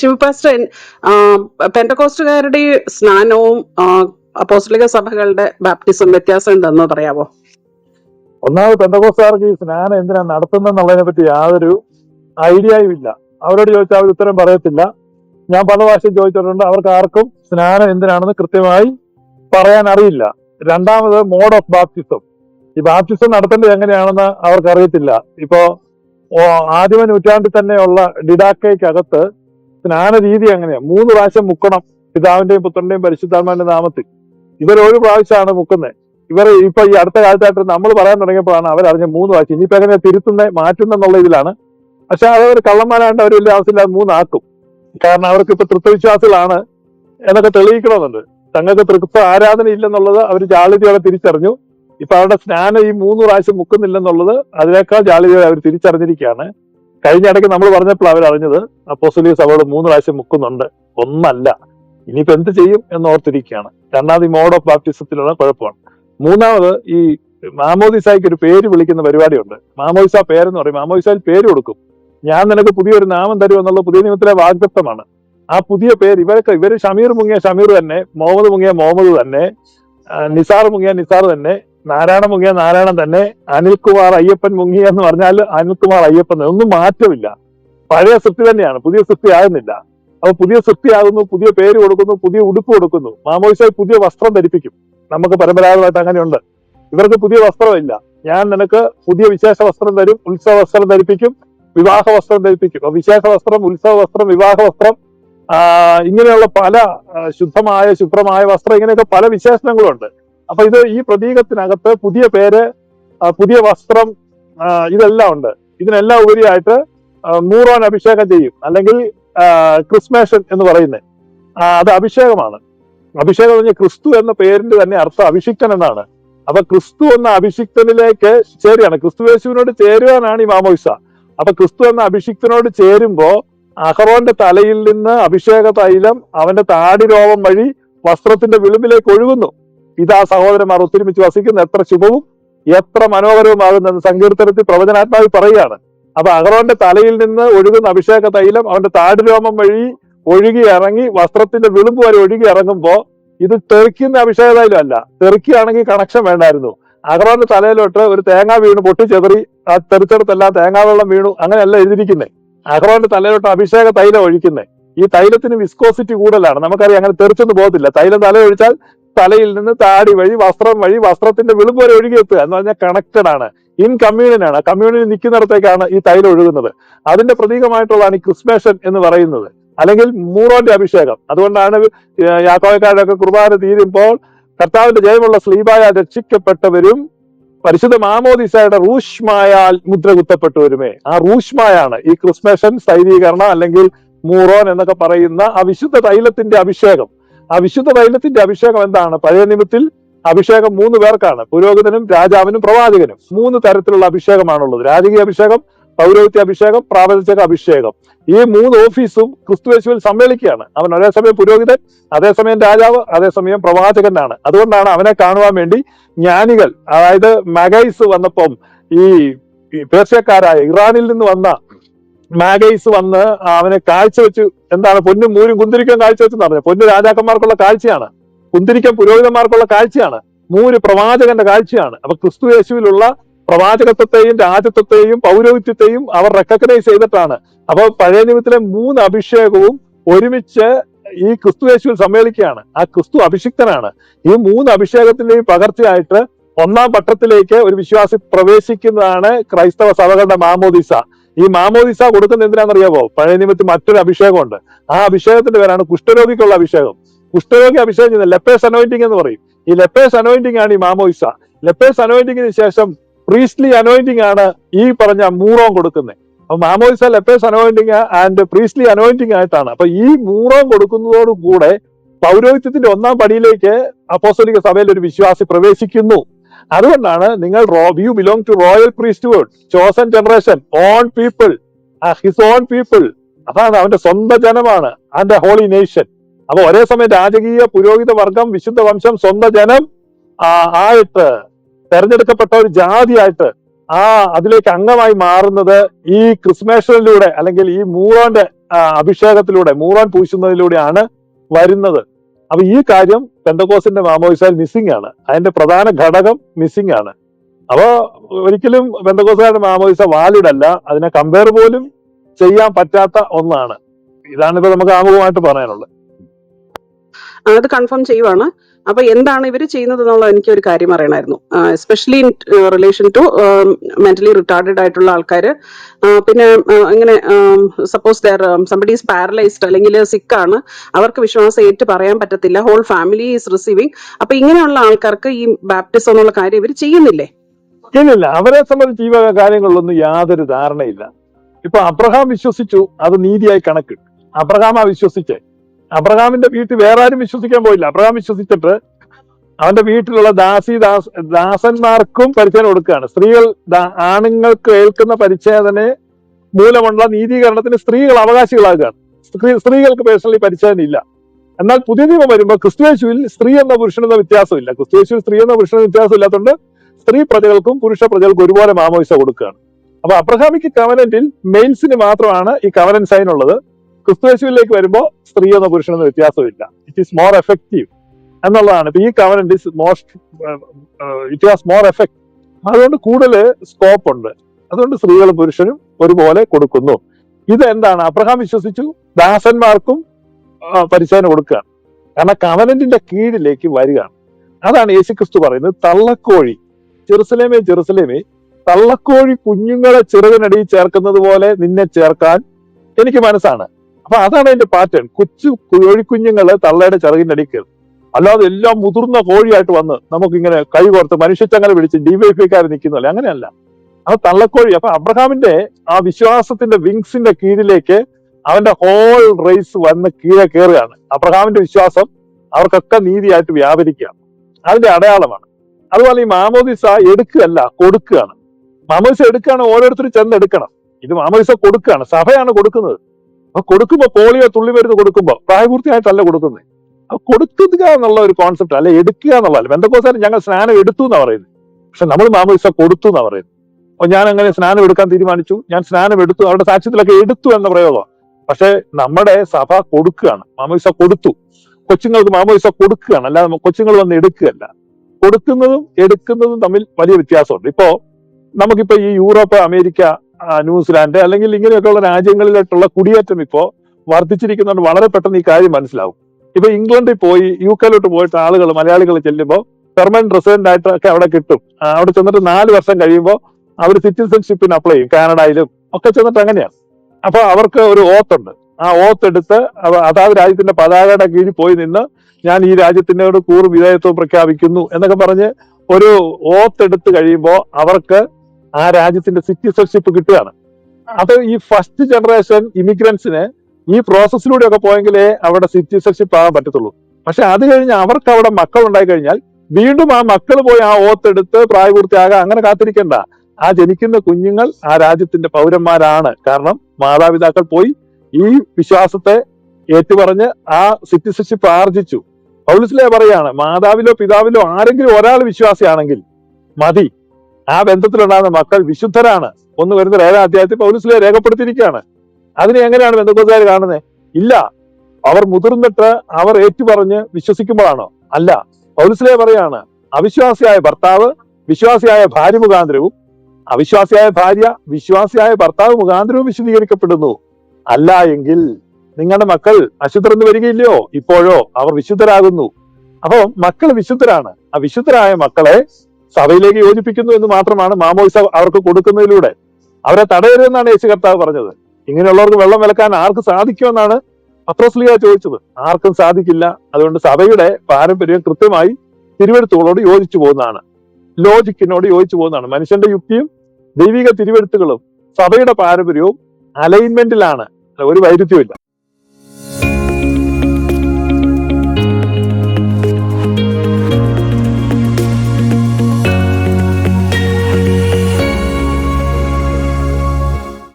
ശിവപാസ്റ്റർ പെന്തക്കോസ്റ്റുകാരുടെ സ്നാനവും അപ്പോസ്റ്റലിക സഭകളുടെ ബാപ്റ്റിസം വ്യത്യാസം ഉണ്ടെന്ന് പറയാവോ? ഒന്നാമത് പെന്തകോസ്താർക്ക് ഈ സ്നാനം എന്തിനാ നടത്തുന്നതെന്നുള്ളതിനെ പറ്റി യാതൊരു ഐഡിയയും ഇല്ല അവരോട് ചോദിച്ചാൽ അവർ ഉത്തരം പറയത്തില്ല. ഞാൻ പല പ്രാവശ്യം ചോദിച്ചിട്ടുണ്ട് അവർക്ക് ആർക്കും സ്നാനം എന്തിനാണെന്ന് കൃത്യമായി പറയാൻ അറിയില്ല. രണ്ടാമത് മോഡ് ഓഫ് ബാപ്റ്റിസം. ഈ ബാപ്റ്റിസം നടത്തേണ്ടത് എങ്ങനെയാണെന്ന് അവർക്ക് അറിയത്തില്ല ഇപ്പോ ആദ്യമ നൂറ്റാണ്ടിൽ തന്നെയുള്ള ഡിഡാക്കയ്ക്കകത്ത് സ്നാന രീതി അങ്ങനെയാ മൂന്ന് പ്രാവശ്യം മുക്കണം. പിതാവിന്റെയും പുത്രന്റെയും പരിശുദ്ധാത്മാന്റെ നാമത്തിൽ. ഇവർ ഒരു പ്രാവശ്യമാണ് മുക്കുന്നത്. ഇവർ ഇപ്പൊ ഈ അടുത്ത കാലത്തായിട്ട് നമ്മൾ പറയാൻ തുടങ്ങിയപ്പോഴാണ് അവരറിഞ്ഞ മൂന്ന് പ്രാവശ്യം. ഇനിയിപ്പോ എങ്ങനെ തിരുത്തുന്ന മാറ്റുന്ന എന്നുള്ള ഇതിലാണ്. പക്ഷെ അവർ കള്ളന്മാരാണ്ട് അവർ വലിയ ആവശ്യമില്ലാതെ മൂന്നാക്കും. കാരണം അവർക്ക് ഇപ്പൊ തൃത്വവിശ്വാസികളാണ് എന്നൊക്കെ തെളിയിക്കണമെന്നുണ്ട്. തങ്ങൾക്ക് തൃത്വ ആരാധന ഇല്ലെന്നുള്ളത് അവർ ജാളിതയോടെ തിരിച്ചറിഞ്ഞു. ഇപ്പൊ അവരുടെ സ്നാനം ഈ മൂന്ന് പ്രാവശ്യം മുക്കുന്നില്ലെന്നുള്ളത് അതിനേക്കാൾ ജാളിതയോടെ അവർ തിരിച്ചറിഞ്ഞിരിക്കുകയാണ്. കഴിഞ്ഞ ഇടയ്ക്ക് നമ്മൾ പറഞ്ഞപ്പോൾ അവർ അറിഞ്ഞത് അപ്പോസ്തലിക സഭകൾ മൂന്ന് പ്രാവശ്യം മുക്കുന്നുണ്ട്. ഒന്നല്ല. ഇനിയിപ്പോ എന്ത് ചെയ്യും എന്ന് ഓർത്തിരിക്കുകയാണ്. രണ്ടാമത് ഈ മോഡ് ഓഫ് ബാപ്റ്റിസത്തിലുള്ള കുഴപ്പമാണ്. മൂന്നാമത് ഈ മാമോദിസായിക്ക് ഒരു പേര് വിളിക്കുന്ന പരിപാടിയുണ്ട്. മാമോദിസ പേരെന്ന് പറയും. മാമോദിസയിൽ പേര് കൊടുക്കും. ഞാൻ നിനക്ക് പുതിയൊരു നാമം തരും എന്നുള്ള പുതിയ നിയമത്തിലെ വാഗ്ദത്തമാണ്. ആ പുതിയ പേര് ഇവരൊക്കെ ഇവർ ഷമീർ മുങ്ങിയ ഷമീർ തന്നെ മുഹമ്മദ് മുങ്ങിയ മുഹമ്മദ് തന്നെ നിസാർ മുങ്ങിയ നിസാർ തന്നെ നാരായണ മുങ്ങിയ നാരായണൻ തന്നെ അനിൽകുമാർ അയ്യപ്പൻ മുങ്ങിയ എന്ന് പറഞ്ഞാൽ അനിൽകുമാർ അയ്യപ്പൻ ഒന്നും മാറ്റമില്ല. പഴയ സൃഷ്ടി തന്നെയാണ് പുതിയ സൃഷ്ടി ആകുന്നില്ല. അപ്പൊ പുതിയ സൃഷ്ടിയാകുന്നു പുതിയ പേര് കൊടുക്കുന്നു പുതിയ ഉടുപ്പ് കൊടുക്കുന്നു. മാമോയിസായി പുതിയ വസ്ത്രം ധരിപ്പിക്കും. നമുക്ക് പരമ്പരാഗതമായിട്ട് അങ്ങനെയുണ്ട്. ഇവർക്ക് പുതിയ വസ്ത്രമില്ല. ഞാൻ നിനക്ക് പുതിയ വിശേഷ വസ്ത്രം തരും ഉത്സവ വസ്ത്രം ധരിപ്പിക്കും വിവാഹ വസ്ത്രം ധരിപ്പിക്കും. അപ്പൊ വിശേഷ വസ്ത്രം ഉത്സവ വസ്ത്രം വിവാഹ വസ്ത്രം ഇങ്ങനെയുള്ള പല ശുദ്ധമായ ശുഭ്രമായ വസ്ത്രം ഇങ്ങനെയൊക്കെ പല വിശേഷണങ്ങളുണ്ട്. അപ്പൊ ഇത് ഈ പ്രതീകത്തിനകത്ത് പുതിയ പേര് പുതിയ വസ്ത്രം ഇതെല്ലാം ഉണ്ട്. ഇതിനെല്ലാം ഉപരിയായിട്ട് നൂറോൻ അഭിഷേകം ചെയ്യും. അല്ലെങ്കിൽ ക്രിസ്മേഷൻ എന്ന് പറയുന്നത് അത് അഭിഷേകമാണ്. അഭിഷേകം പറഞ്ഞ ക്രിസ്തു എന്ന പേരിന്റെ തന്നെ അർത്ഥം അഭിഷിക്തൻ എന്നാണ്. അപ്പൊ ക്രിസ്തു എന്ന അഭിഷിക്തനിലേക്ക് ചേരുകയാണ്. ക്രിസ്തു യേശുവിനോട് ചേരുവാനാണ് ഈ മാമോയിസ. അപ്പൊ ക്രിസ്തു എന്ന അഭിഷിക്തനോട് ചേരുമ്പോ അഹറോന്റെ തലയിൽ നിന്ന് അഭിഷേക തൈലം അവന്റെ താടി രോമം വഴി വസ്ത്രത്തിന്റെ വിളിമ്പിലേക്ക് ഒഴുകുന്നു. ഇതാ സഹോദരന്മാർ ഒത്തൊരുമിച്ച് വസിക്കുന്ന എത്ര ശുഭവും എത്ര മനോഹരവുമാകുന്നെന്ന് സങ്കീർത്തനത്തിൽ പ്രവചനാത്മാവി പറയുകയാണ്. അപ്പൊ അഹറോന്റെ തലയിൽ നിന്ന് ഒഴുകുന്ന അഭിഷേക തൈലം അവന്റെ താടുരോമം വഴി ഒഴുകി ഇറങ്ങി വസ്ത്രത്തിന്റെ വിളുമ്പ് വരെ ഒഴുകി ഇറങ്ങുമ്പോ ഇത് തെറിക്കുന്ന അഭിഷേക തൈലം അല്ല തെറിക്കുകയാണെങ്കിൽ കണക്ഷൻ വേണ്ടായിരുന്നു. അഹറോന്റെ തലയിലോട്ട് ഒരു തേങ്ങ വീണു പൊട്ടിച്ചെതറി ആ തെറിച്ചെടുത്തെല്ലാം തേങ്ങാ വെള്ളം വീണു അങ്ങനെയല്ല എഴുതിയിരിക്കുന്നത് അഹറോന്റെ തലയിലോട്ട് അഭിഷേക തൈലം ഒഴിക്കുന്നത് ഈ തൈലത്തിന് വിസ്കോസിറ്റി കൂടുതലാണ്. നമുക്കറിയാം അങ്ങനെ തെറിച്ചൊന്നും പോകത്തില്ല. തൈലം തല ഒഴിച്ചാൽ തലയിൽ നിന്ന് താടി വഴി വസ്ത്രം വഴി വസ്ത്രത്തിന്റെ വിളിമ്പ് വരെ ഒഴുകിയെത്തുക എന്ന് പറഞ്ഞാൽ കണക്റ്റഡ് ആണ്. ഇൻ കമ്മ്യൂണിയൻ ആണ്. കമ്മ്യൂണിയൻ നിൽക്കുന്നിടത്തേക്കാണ് ഈ തൈലം ഒഴുകുന്നത്. അതിന്റെ പ്രതീകമായിട്ടുള്ളതാണ് ഈ ക്രിസ്മേഷൻ എന്ന് പറയുന്നത്. അല്ലെങ്കിൽ മൂറോന്റെ അഭിഷേകം. അതുകൊണ്ടാണ് യാക്കോയക്കാരൊക്കെ കുർബാന തീരുമ്പോൾ കർത്താവിന്റെ ജയമുള്ള സ്ലീബായ രക്ഷിക്കപ്പെട്ടവരും പരിശുദ്ധ മാമോദിസയുടെ റൂഷ്മായാൽ മുദ്ര കുത്തപ്പെട്ടവരുമേ ആ റൂഷ്മായാണ് ഈ ക്രിസ്മേഷൻ സ്ഥൈരീകരണം അല്ലെങ്കിൽ മൂറോൻ എന്നൊക്കെ പറയുന്ന ആ വിശുദ്ധ തൈലത്തിന്റെ അഭിഷേകം. ആ വിശുദ്ധ തൈലത്തിന്റെ അഭിഷേകം എന്താണ്? പഴയ നിയമത്തിൽ അഭിഷേകം മൂന്ന് പേർക്കാണ്. പുരോഹിതനും രാജാവിനും പ്രവാചകനും. മൂന്ന് തരത്തിലുള്ള അഭിഷേകമാണുള്ളത്. രാജകീയ അഭിഷേകം പൗരോഹിത്യ അഭിഷേകം പ്രാപഞ്ചക അഭിഷേകം. ഈ മൂന്ന് ഓഫീസും ക്രിസ്തുവേശുവിൽ സമ്മേളിക്കുകയാണ്. അവൻ അതേസമയം സമയം പുരോഹിതൻ അതേസമയം രാജാവ് അതേസമയം പ്രവാചകനാണ്. അതുകൊണ്ടാണ് അവനെ കാണുവാൻ വേണ്ടി ജ്ഞാനികൾ അതായത് മഗൈസ് വന്നപ്പം ഈ പേർഷ്യക്കാരായ ഇറാനിൽ നിന്ന് വന്ന മാഗൈസ് വന്ന് അവനെ കാഴ്ചവെച്ചു എന്താണ് പൊന്നും മൂരും കുന്തിരിക്കം കാഴ്ചവെച്ചെന്ന് പറഞ്ഞു. പൊന്നു രാജാക്കന്മാർക്കുള്ള കാഴ്ചയാണ്. കുന്തിരിക്കം പുരോഹിതന്മാർക്കുള്ള കാഴ്ചയാണ്. മൂര് പ്രവാചകന്റെ കാഴ്ചയാണ്. അപ്പൊ ക്രിസ്തു യേശുവിലുള്ള പ്രവാചകത്വത്തെയും രാജത്വത്തെയും പൗരോഹിത്യത്തെയും അവർ റെക്കഗ്നൈസ് ചെയ്തിട്ടാണ്. അപ്പൊ പഴയ നിയമത്തിലെ മൂന്ന് അഭിഷേകവും ഒരുമിച്ച് ഈ ക്രിസ്തു യേശുവിൽ സമ്മേളിക്കുകയാണ്. ആ ക്രിസ്തു അഭിഷിക്തനാണ്. ഈ മൂന്ന് അഭിഷേകത്തിന്റെയും പകർച്ചയായിട്ട് ഒന്നാം പട്ടത്തിലേക്ക് ഒരു വിശ്വാസി പ്രവേശിക്കുന്നതാണ് ക്രൈസ്തവ സഭകളുടെ മാമോദിസ. ഈ മാമോദിസ കൊടുക്കുന്ന എന്തിനാണെന്നറിയാമോ പഴയ നിയമത്തിൽ മറ്റൊരു അഭിഷേകമുണ്ട്. ആ അഭിഷേകത്തിന്റെ പേരാണ് കുഷ്ഠരോഗിക്കുള്ള അഭിഷേകം. കുഷ്ഠരോഗി അഭിഷേകം ചെയ്യുന്ന ലെപ്പേഴ്സ് അനോയിന്റിംഗ് എന്ന് പറയും. ഈ ലെപ്പേഴ്സ് അനോയിന്റിംഗ് ആണ് ഈ മാമോയിസ ലെപ്പേഴ്സ് അനോയിന്റിംഗിന് ശേഷം പ്രീസ്ലി അനോയിന്റിംഗ് ആണ് ഈ പറഞ്ഞ മൂറോം കൊടുക്കുന്നത്. അപ്പൊ മാമോയിസ lepers anointing and priestly anointing ആയിട്ടാണ്. അപ്പൊ ഈ മൂറോം കൊടുക്കുന്നതോടുകൂടെ പൗരോഹിത്യത്തിന്റെ ഒന്നാം പടിയിലേക്ക് അപ്പോസ്തലിക സഭയിൽ ഒരു വിശ്വാസി പ്രവേശിക്കുന്നു. അതുകൊണ്ടാണ് നിങ്ങൾ you belong to royal priesthood chosen generation own people his own people അതാണ് അവന്റെ സ്വന്തം ജനമാണ് അവന്റെ ഹോളി നേഷൻ അപ്പൊ ഒരേ സമയം രാജകീയ പുരോഹിത വർഗം വിശുദ്ധ വംശം സ്വന്തം ജനം ആയിട്ട് തെരഞ്ഞെടുക്കപ്പെട്ട ഒരു ജാതിയായിട്ട് ആ അതിലേക്ക് അംഗമായി മാറുന്നത് ഈ ക്രിസ്മേഷനിലൂടെ അല്ലെങ്കിൽ ഈ മൂറോന്റെ അഭിഷേകത്തിലൂടെ മൂറാൻ പൂശുന്നതിലൂടെയാണ് വരുന്നത്. അപ്പൊ ഈ കാര്യം പെന്തക്കോസിന്റെ മാമോയിസാൽ മിസ്സിംഗ് ആണ്. അതിന്റെ പ്രധാന ഘടകം മിസ്സിംഗ് ആണ്. അപ്പോ ഒരിക്കലും പെന്തക്കോസുകാരുടെ മാമോയിസ വാലിഡ് അല്ല. അതിനെ കമ്പയർ പോലും ചെയ്യാൻ പറ്റാത്ത ഒന്നാണ്. ഇതാണ് ഇപ്പൊ നമുക്ക് ആമുഖമായിട്ട് പറയാനുള്ളത്. അത് കൺഫേം ചെയ്യുവാണ്. അപ്പൊ എന്താണ് ഇവർ ചെയ്യുന്നത് എന്നുള്ള എനിക്ക് ഒരു കാര്യം അറിയണമായിരുന്നു. Especially in relation to mentally retarded ആയിട്ടുള്ള ആൾക്കാർ പിന്നെ ഇങ്ങനെ suppose there somebody is paralysed അല്ലെങ്കിൽ സിക്ക് ആണ്. അവർക്ക് വിശ്വാസം ഏറ്റു പറയാൻ പറ്റത്തില്ല. ഹോൾ ഫാമിലി ഈസ് റിസീവിങ് അപ്പൊ ഇങ്ങനെയുള്ള ആൾക്കാർക്ക് ഈ ബാപ്റ്റിസം എന്നുള്ള കാര്യം ഇവർ ചെയ്യുന്നില്ലേ? ഇല്ലില്ല അവരെ സംബന്ധിച്ച് ഈ വക കാര്യങ്ങളിലൊന്നും യാതൊരു ധാരണയില്ല. ഇപ്പൊ അബ്രഹാം വിശ്വസിച്ചു അത് നീതിയായി കണക്കിട്ടു. ആ വിശ്വസിച്ചേ. അബ്രഹാമിന്റെ വീട്ടിൽ വേറെ ആരും വിശ്വസിക്കാൻ പോയില്ല. അബ്രഹാം വിശ്വസിച്ചിട്ട് അവന്റെ വീട്ടിലുള്ള ദാസി ദാസ് ദാസന്മാർക്കും പരിചയം കൊടുക്കുകയാണ്. സ്ത്രീകൾ ആണുങ്ങൾക്ക് ഏൽക്കുന്ന പരിച്ഛേദനെ മൂലമുള്ള നീതീകരണത്തിന് സ്ത്രീകൾ അവകാശികളാകുകയാണ്. സ്ത്രീ സ്ത്രീകൾക്ക് പേഴ്സണലി പരിച്ഛേദന ഇല്ല. എന്നാൽ പുതിയ നിയമം വരുമ്പോൾ ക്രിസ്തുയേശുവിൽ സ്ത്രീ എന്ന പുരുഷനെന്ന വ്യത്യാസമില്ല. ക്രിസ്തുയേശുവിൽ സ്ത്രീ എന്ന പുരുഷൻ വ്യത്യാസം ഇല്ലാത്തതുകൊണ്ട് സ്ത്രീ പ്രജകൾക്കും പുരുഷ പ്രജകൾക്കും ഒരുപോലെ മാമോയിസ കൊടുക്കുകയാണ്. അപ്പൊ അബ്രഹാമിക്ക് കവനന്റിൽ മെയിൽസിന് മാത്രമാണ് ഈ കവനൻ സൈൻ ഉള്ളത്. ക്രിസ്തുയേശുവിലേക്ക് വരുമ്പോൾ സ്ത്രീ എന്ന പുരുഷനെന്ന വ്യത്യാസമില്ല. ഇറ്റ് ഈസ് മോർ എഫക്റ്റീവ് എന്നുള്ളതാണ്. ഇപ്പൊ ഈ covenant is most it has more effect അതുകൊണ്ട് കൂടുതൽ സ്കോപ്പ് ഉണ്ട്. അതുകൊണ്ട് സ്ത്രീകളും പുരുഷനും ഒരുപോലെ കൊടുക്കുന്നു. ഇത് എന്താണ്? അബ്രഹാം വിശ്വസിച്ചു. ദാസന്മാർക്കും പരിശോധന കൊടുക്കുകയാണ്. കാരണം കവനന്റിന്റെ കീഴിലേക്ക് വരികയാണ്. അതാണ് യേശുക്രിസ്തു പറയുന്നത്. തള്ളക്കോഴി. ചെറുസലേമേ ചെറുസലേമേ തള്ളക്കോഴി കുഞ്ഞുങ്ങളെ ചെറുകിനടിയിൽ ചേർക്കുന്നത് പോലെ നിന്നെ ചേർക്കാൻ എനിക്ക് മനസ്സാണ്. അപ്പൊ അതാണ് അതിന്റെ പാറ്റേൺ കൊച്ചു കോഴിക്കുഞ്ഞുങ്ങൾ തള്ളയുടെ ചിറകിന്റെ കയറും അല്ലാതെ എല്ലാം മുതിർന്ന കോഴിയായിട്ട് വന്ന് നമുക്കിങ്ങനെ കൈ കോർത്ത് മനുഷ്യച്ചങ്ങനെ പിടിച്ച് ഡിവൈഫൈക്കാർ നിൽക്കുന്നല്ലേ അങ്ങനെയല്ല. അത് തള്ളക്കോഴി. അപ്പൊ അബ്രഹാമിന്റെ ആ വിശ്വാസത്തിന്റെ വിങ്സിന്റെ കീഴിലേക്ക് അവന്റെ ഹോൾ റേസ് വന്ന് കീഴെ കയറുകയാണ് അബ്രഹാമിന്റെ വിശ്വാസം അവർക്കൊക്കെ നീതിയായിട്ട് വ്യാപരിക്കുകയാണ്. അതിന്റെ അടയാളമാണ്. അതുപോലെ ഈ മാമോദിസ എടുക്കുകയല്ല കൊടുക്കുകയാണ്. മാമോദിസ എടുക്കുകയാണ് ഓരോരുത്തരും ചെന്ന് എടുക്കണം ഇത് മാമോദിസ കൊടുക്കുകയാണ്. സഭയാണ് കൊടുക്കുന്നത്. അപ്പൊ കൊടുക്കുമ്പോ പോളിയോ തുള്ളി മരുന്ന് കൊടുക്കുമ്പോ പ്രായപൂർത്തിയായിട്ടല്ല കൊടുക്കുന്നത് അപ്പൊ കൊടുക്കുക എന്നുള്ള ഒരു കോൺസെപ്റ്റ് അല്ലെ എടുക്കുക എന്നുള്ളതല്ല. ബന്ധക്കോസാരം ഞങ്ങൾ സ്നാനം എടുത്തു എന്നാ പറയുന്നത് പക്ഷെ നമ്മൾ മാമോദിസ കൊടുത്തു എന്നാ പറയുന്നത് അപ്പൊ ഞാൻ അങ്ങനെ സ്നാനം എടുക്കാൻ തീരുമാനിച്ചു. ഞാൻ സ്നാനം എടുത്തു അവരുടെ സാക്ഷ്യത്തിലൊക്കെ എടുത്തു എന്ന പ്രയോഗം. പക്ഷെ നമ്മുടെ സഭ കൊടുക്കുകയാണ്. മാമോദിസ കൊടുത്തു. കൊച്ചുങ്ങൾക്ക് മാമോദിസ കൊടുക്കുകയാണ്. അല്ലാതെ കൊച്ചുങ്ങൾ വന്ന് എടുക്കുകയല്ല. കൊടുക്കുന്നതും എടുക്കുന്നതും തമ്മിൽ വലിയ വ്യത്യാസമുണ്ട്. ഇപ്പോ നമുക്കിപ്പോ ഈ യൂറോപ്പ് അമേരിക്ക ന്യൂസിലാൻഡ് അല്ലെങ്കിൽ ഇങ്ങനെയൊക്കെയുള്ള രാജ്യങ്ങളിലോട്ടുള്ള കുടിയേറ്റം ഇപ്പോൾ വർദ്ധിച്ചിരിക്കുന്നുണ്ട്. വളരെ പെട്ടെന്ന് ഈ കാര്യം മനസ്സിലാവും. ഇപ്പൊ ഇംഗ്ലണ്ടിൽ പോയി യു കെയിലോട്ട് പോയിട്ട് ആളുകൾ മലയാളികൾ ചെല്ലുമ്പോൾ പെർമനന്റ് റെസിഡന്റ് ആയിട്ടൊക്കെ അവിടെ കിട്ടും. അവിടെ ചെന്നിട്ട് നാല് വർഷം കഴിയുമ്പോൾ അവർ സിറ്റിസൺഷിപ്പിന് അപ്ലൈ ചെയ്യും കാനഡയിലും ഒക്കെ ചെന്നിട്ട് അങ്ങനെയാണ്. അപ്പൊ അവർക്ക് ഒരു ഓത്ത് ഉണ്ട്. ആ ഓത്ത് എടുത്ത് അതാത് രാജ്യത്തിന്റെ പതാകയുടെ കീഴിൽ പോയി നിന്ന് ഞാൻ ഈ രാജ്യത്തിനോട് കൂറ് വിധേയത്വം പ്രഖ്യാപിക്കുന്നു എന്നൊക്കെ പറഞ്ഞ് ഒരു ഓത്ത് എടുത്ത് കഴിയുമ്പോൾ അവർക്ക് ആ രാജ്യത്തിന്റെ സിറ്റിസൺഷിപ്പ് കിട്ടുകയാണ്. അത് ഈ ഫസ്റ്റ് ജനറേഷൻ ഇമിഗ്രൻസിന് ഈ പ്രോസസ്സിലൂടെ ഒക്കെ പോയെങ്കിലേ അവിടെ സിറ്റിസൺഷിപ്പ് ആകാൻ പറ്റത്തുള്ളൂ. പക്ഷെ അത് കഴിഞ്ഞ് അവർക്ക് അവിടെ മക്കൾ ഉണ്ടായി കഴിഞ്ഞാൽ വീണ്ടും ആ മക്കൾ പോയി ആ ഓത്തെടുത്ത് പ്രായപൂർത്തിയാകാൻ അങ്ങനെ കാത്തിരിക്കണ്ട. ആ ജനിക്കുന്ന കുഞ്ഞുങ്ങൾ ആ രാജ്യത്തിന്റെ പൗരന്മാരാണ്. കാരണം മാതാപിതാക്കൾ പോയി ഈ വിശ്വാസത്തെ ഏറ്റുപറഞ്ഞ് ആ സിറ്റിസൺഷിപ്പ് ആർജിച്ചു. പൗലിസിലെ പറയാണ് മാതാവിലോ പിതാവിലോ ആരെങ്കിലും ഒരാൾ വിശ്വാസിയാണെങ്കിൽ മതി. ആ ബന്ധത്തിലുണ്ടാകുന്ന മക്കൾ വിശുദ്ധരാണ്. ഒന്ന് വരുന്ന ഏഴാം അധ്യായത്തിൽ പൗലിസിലെ രേഖപ്പെടുത്തിയിരിക്കുകയാണ്. അതിനെ എങ്ങനെയാണ് ബന്ധുക്കാർ കാണുന്നത് ഇല്ല. അവർ മുതിർന്നിട്ട് അവർ ഏറ്റുപറഞ്ഞ് വിശ്വസിക്കുമ്പോഴാണോ? അല്ല. പൗലിസിലെ പറയാണ് അവിശ്വാസിയായ ഭർത്താവ് വിശ്വാസിയായ ഭാര്യ മുഖാന്തരവും അവിശ്വാസിയായ ഭാര്യ വിശ്വാസിയായ ഭർത്താവ് മുഖാന്തരവും വിശദീകരിക്കപ്പെടുന്നു. അല്ല എങ്കിൽ നിങ്ങളുടെ മക്കൾ അശുദ്ധരെന്ന് വരികയില്ലയോ? ഇപ്പോഴോ അവർ വിശുദ്ധരാകുന്നു. അപ്പോൾ മക്കൾ വിശുദ്ധരാണ്. ആ വിശുദ്ധരായ മക്കളെ സഭയിലേക്ക് യോജിപ്പിക്കുന്നു എന്ന് മാത്രമാണ് മാമോയിസ അവർക്ക് കൊടുക്കുന്നതിലൂടെ. അവരെ തടയരുതെന്നാണ് യേശു കർത്താവ് പറഞ്ഞത്. ഇങ്ങനെയുള്ളവർക്ക് വെള്ളം വിലക്കാൻ ആർക്ക് സാധിക്കുമെന്നാണ് പത്രോസ്ലിയ ചോദിച്ചത്. ആർക്കും സാധിക്കില്ല. അതുകൊണ്ട് സഭയുടെ പാരമ്പര്യം കൃത്യമായി തിരുവെടുത്തുകളോട് യോജിച്ചു പോകുന്നതാണ്. ലോജിക്കിനോട് യോജിച്ചു പോകുന്നതാണ്. മനുഷ്യന്റെ യുക്തിയും ദൈവിക തിരുവെടുത്തുകളും സഭയുടെ പാരമ്പര്യവും അലൈൻമെന്റിലാണ്. ഒരു വൈരുദ്ധ്യമില്ല